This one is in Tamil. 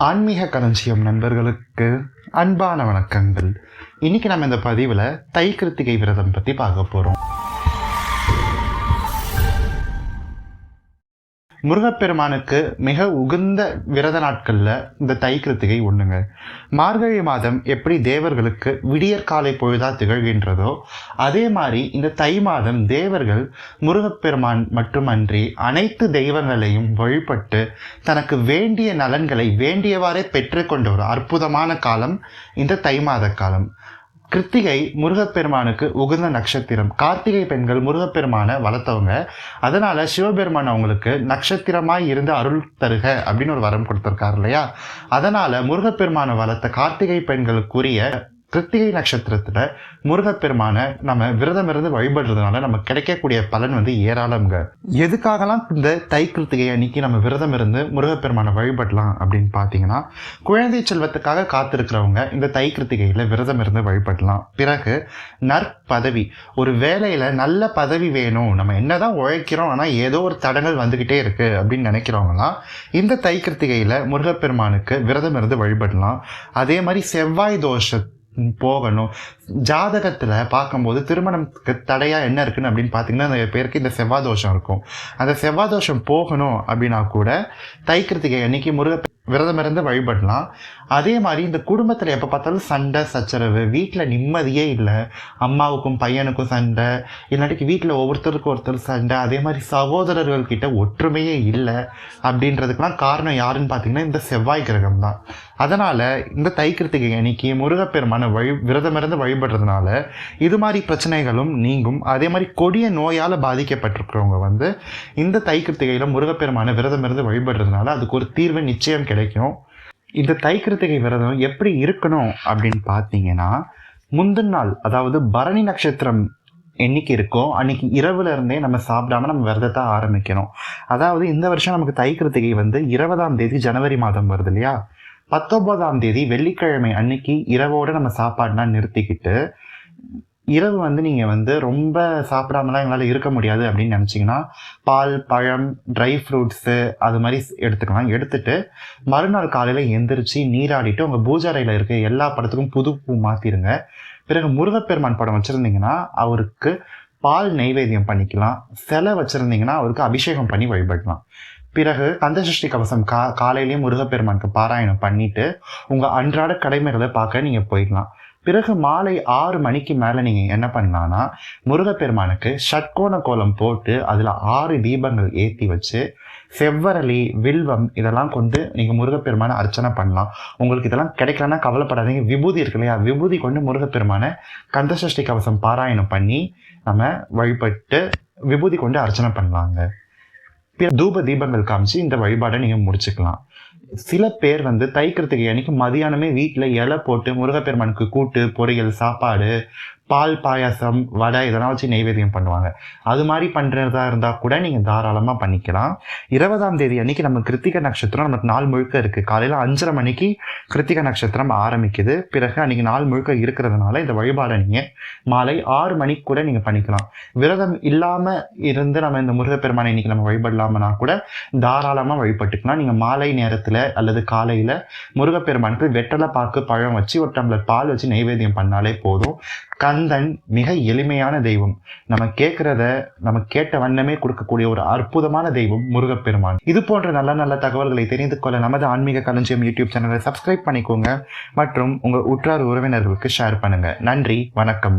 ஆன்மீக களஞ்சியம் நண்பர்களுக்கு அன்பான வணக்கங்கள். இன்னைக்கு நம்ம இந்த பதிவில் தை கிருத்திகை விரதம் பற்றி பார்க்க போகிறோம் முருகப்பெருமானுக்கு மிக உகந்த விரத நாட்களில் இந்த தை கிருத்திகை ஒன்றுங்க மார்கழி மாதம் எப்படி தேவர்களுக்கு விடியற்காலை பொழுதா திகழ்கின்றதோ அதே மாதிரி இந்த தை மாதம் தேவர்கள் முருகப்பெருமான் மட்டுமன்றி அனைத்து தெய்வங்களையும் வழிபட்டு தனக்கு வேண்டிய நலன்களை வேண்டியவாறே பெற்றுக்கொண்ட ஒரு அற்புதமான காலம் இந்த தை மாத காலம். கிருத்திகை முருகப்பெருமானுக்கு உகந்த நட்சத்திரம். கார்த்திகை பெண்கள் முருகப்பெருமானை வளர்த்தவங்க. அதனால சிவபெருமான் அவங்களுக்கு நட்சத்திரமாய் இருந்து அருள் தருக அப்படின்னு ஒரு வரம் கொடுத்துருக்காரு இல்லையா? அதனால முருகப்பெருமானை வளர்த்த கார்த்திகை பெண்களுக்குரிய கிருத்திகை நட்சத்திரத்தில் முருகப்பெருமானை நம்ம விரதம் இருந்து வழிபடுறதுனால நம்ம கிடைக்கக்கூடிய பலன் வந்து ஏராளம்ங்க. எதுக்காகலாம் இந்த தை கிருத்திகை அன்னைக்கு நம்ம விரதம் இருந்து முருகப்பெருமானை வழிபடலாம் அப்படின்னு பார்த்தீங்கன்னா குழந்தை செல்வத்துக்காக காத்திருக்கிறவங்க இந்த தை கிருத்திகையில் விரதம் இருந்து வழிபடலாம். பிறகு நற்பதவி ஒரு வேலையில் நல்ல பதவி வேணும். நம்ம என்னதான் உழைக்கிறோம் ஆனால் ஏதோ ஒரு தடங்கள் வந்துக்கிட்டே இருக்குது அப்படின்னு நினைக்கிறவங்களாம் இந்த தை கிருத்திகையில் முருகப்பெருமானுக்கு விரதம் இருந்து வழிபடலாம். அதே மாதிரி செவ்வாய் தோஷ போகணும். ஜாதகத்தில் பார்க்கும்போது திருமணத்துக்கு தடையாக என்ன இருக்குன்னு அப்படின்னு பார்த்தீங்கன்னா நிறைய பேருக்கு இந்த செவ்வாய் தோஷம் இருக்கும். அந்த செவ்வாய் தோஷம் போகணும் அப்படின்னா கூட தைக்கிறதுக்கு கிருத்திகை அன்னைக்கு முருக விரதம் இருந்து வழிபடலாம். அதே மாதிரி இந்த குடும்பத்தில் எப்போ பார்த்தாலும் சண்டை சச்சரவு வீட்டில் நிம்மதியே இல்லை. அம்மாவுக்கும் பையனுக்கும் சண்டை இல்லாட்டிக்கு வீட்டில் ஒவ்வொருத்தருக்கும் ஒருத்தர் சண்டை அதே மாதிரி சகோதரர்கள்கிட்ட ஒற்றுமையே இல்லை அப்படின்றதுக்கெலாம் காரணம் யாருன்னு பார்த்தீங்கன்னா இந்த செவ்வாய் கிரகம் தான். அதனால் இந்த தைக்கிறதுக்கு அன்னைக்கு முருகப்பெருமான வழி விரதமிருந்து வழிபடுறதுனால இது மாதிரி பிரச்சனைகளும் நீங்கும். அதே மாதிரி கொடிய நோயால் பாதிக்கப்பட்டிருக்கிறவங்க வந்து இந்த தைக்கிருத்திகையில் முருகப்பெருமான விரதமிருந்து வழிபடுறதுனால அதுக்கு ஒரு தீர்வு நிச்சயம் கிடைக்கும். இந்த தைக்கிருத்திகை விரதம் எப்படி இருக்கணும் அப்படின்னு பார்த்தீங்கன்னா முந்தின நாள் அதாவது பரணி நட்சத்திரம் என்னைக்கு இருக்கோ அன்னைக்கு இரவுல இருந்தே நம்ம சாப்பிடாம நம்ம விரதத்தை ஆரம்பிக்கணும். அதாவது இந்த வருஷம் நமக்கு தைக்கிருத்திகை வந்து இருபதாம் தேதி ஜனவரி மாதம் வருது இல்லையா? பத்தொன்பதாம் தேதி வெள்ளிக்கிழமை அன்னைக்கு இரவோட நம்ம சாப்பாடுலாம் நிறுத்திக்கிட்டு இரவு வந்து நீங்கள் வந்து ரொம்ப சாப்பிடாமலாம் எங்களால் இருக்க முடியாது அப்படின்னு நினச்சிங்கன்னா பால் பழம் ட்ரை ஃப்ரூட்ஸு அது மாதிரி எடுத்துக்கலாம். எடுத்துட்டு மறுநாள் காலையில் எந்திரிச்சு நீராடிட்டு உங்கள் பூஜாரையில் இருக்க எல்லா படத்துக்கும் புது பூ மாற்றிடுங்க பிறகு முருகப்பெருமான் படம் வச்சுருந்தீங்கன்னா அவருக்கு பால் நைவேத்தியம் பண்ணிக்கலாம். சிலை வச்சுருந்தீங்கன்னா அவருக்கு அபிஷேகம் பண்ணி வழிபடலாம். பிறகு கந்தசஷ்டி கவசம் கா காலையிலேயே முருகப்பெருமானுக்கு பாராயணம் பண்ணிட்டு உங்கள் அன்றாட கடமைகளை பார்க்க நீங்கள் போயிடலாம். பிறகு மாலை ஆறு மணிக்கு மேலே நீங்கள் என்ன பண்ணலான்னா முருகப்பெருமானுக்கு ஷட்கோண கோலம் போட்டு அதில் ஆறு தீபங்கள் ஏற்றி வச்சு செவ்வரளி வில்வம் இதெல்லாம் கொண்டு நீங்கள் முருகப்பெருமானை அர்ச்சனை பண்ணலாம். உங்களுக்கு இதெல்லாம் கிடைக்கலன்னா கவலைப்படாதீங்க. விபூதி இருக்கு இல்லையா? விபூதி கொண்டு முருகப்பெருமானை கந்தசஷ்டி கவசம் பாராயணம் பண்ணி நம்ம வழிபட்டு விபூதி கொண்டு அர்ச்சனை பண்ணலாங்க. தூப தீபங்கள் காமிச்சு இந்த வழிபாடை நீங்கள் முடிச்சுக்கலாம். சில பேர் வந்து தைக்கிறதுக்கு அன்னைக்கு மதியானமே வீட்டில் இலை போட்டு முருகப்பெருமானுக்கு கூட்டு பொரியல் சாப்பாடு பால் பாயாசம் வடை இதெல்லாம் வச்சு நெய்வேத்தியம் பண்ணுவாங்க. அது மாதிரி பண்ணுறதா இருந்தால் கூட நீங்கள் தாராளமாக பண்ணிக்கலாம். இருபதாம் தேதி அன்றைக்கி நம்ம கிருத்திக நட்சத்திரம் நமக்கு நாள் முழுக்க இருக்குது காலையில் அஞ்சரை மணிக்கு கிருத்திக நட்சத்திரம் ஆரம்பிக்குது. பிறகு அன்றைக்கி நாள் முழுக்க இருக்கிறதுனால இந்த வழிபாடை நீங்கள் மாலை ஆறு மணிக்கு கூட நீங்கள் பண்ணிக்கலாம். விரதம் இல்லாமல் இருந்து நம்ம இந்த முருகப்பெருமானை இன்னைக்கு நம்ம வழிபடலாமனா கூட தாராளமாக வழிபட்டுக்கலாம். நீங்கள் மாலை நேரத்தில் அல்லது காலையில் முருகப்பெருமானுக்கு வெட்டலை பாக்கு பழம் வச்சு ஒரு டம்ளர் பால் வச்சு நெய்வேத்தியம் பண்ணாலே போதும். கந்தன் மிக எளிமையான தெய்வம். நம்ம கேட்குறத நம்ம கேட்ட வண்ணமே கொடுக்கக்கூடிய ஒரு அற்புதமான தெய்வம் முருகப்பெருமான். இது போன்ற நல்ல நல்ல தகவல்களை தெரிந்து கொள்ள நமது ஆன்மீக களஞ்சியம் யூடியூப் சேனலை சப்ஸ்கிரைப் பண்ணிக்கோங்க. மற்றும் உங்கள் உற்றார் உறவினர்களுக்கு ஷேர் பண்ணுங்க. நன்றி வணக்கம்.